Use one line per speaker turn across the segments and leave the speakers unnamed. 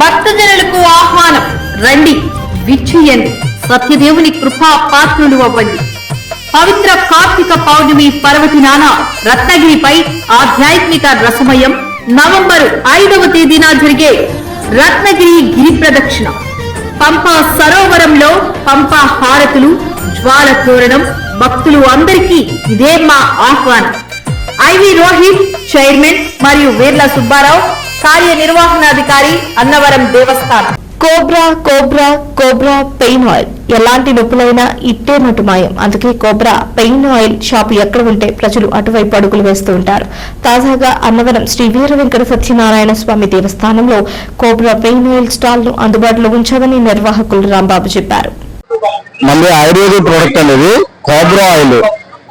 భక్తజనులకు ఆహ్వానం. రండి విచ్చుయండి. సత్యదేవుని కృపా పాత్రులు అవ్వండి. పవిత్ర కార్తీక పౌర్ణమి పర్వదినాన రత్నగిరిపై ఆధ్యాత్మిక రసమయం నవంబర్ ఐదవ తేదీన జరిగే రత్నగిరి గిరి ప్రదక్షిణ. పంపా సరోవరంలో పంపా హారతులు జ్వాల తోరణం భక్తులు అందరికీ ఇదే మా ఆహ్వానం. ఐవి రోహిత్ చైర్మన్ మరియు వీర్ల సుబ్బారావు కార్యనిర్వహణాధికారి అన్నవరం దేవస్థానం.
Cobra Cobra Cobra pain oil. ఎలాంటి నొప్పులైనా ఇట్టే మటు మాయం. అందుకే కోబ్రా పెయిన్ ఆయిల్ షాపు ఎక్కడ ఉంటే ప్రజలు అటువైపు అడుగులు వేస్తూ ఉంటారు. తాజాగా అన్నవరం శ్రీ వీర వెంకట సత్యనారాయణ స్వామి దేవస్థానంలో కోబ్రా పెయిన్ ఆయిల్ స్టాల్ను అందుబాటులో ఉంచామని నిర్వాహకులు రాంబాబు చెప్పారు.
మళ్ళీ ప్రోడక్ట్ అనేది కోబ్రా ఆయిల్.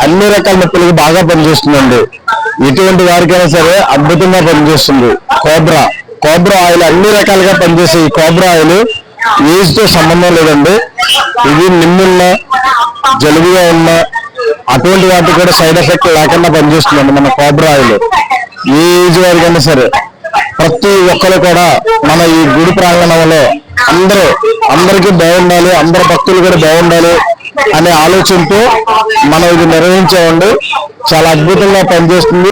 అన్ని రకాల నొప్పులకు బాగా పనిచేస్తుందండి. ఎటువంటి వారికైనా సరే అద్భుతంగా పనిచేస్తుంది. కోబ్రా. కోబ్రా ఆయిల్ అన్ని రకాలుగా పనిచేసే ఈ కోబ్రా ఆయిల్ ఏజ్తో సంబంధం లేదండి. ఇది నిమ్మున్న జలుబుగా ఉన్న అటువంటి వాటికి కూడా సైడ్ ఎఫెక్ట్ లేకుండా పనిచేస్తుందండి మన కోబ్రా ఆయిల్. ఏ ఏజ్ వారికైనా సరే ప్రతి ఒక్కరు కూడా మన ఈ గుడి ప్రాంగణంలో అందరూ అందరికీ బాగుండాలి అందరు భక్తులు కూడా బాగుండాలి అనే ఆలోచనతో మనం ఇది నిర్వహించామండి. చాలా అద్భుతంగా పనిచేస్తుంది.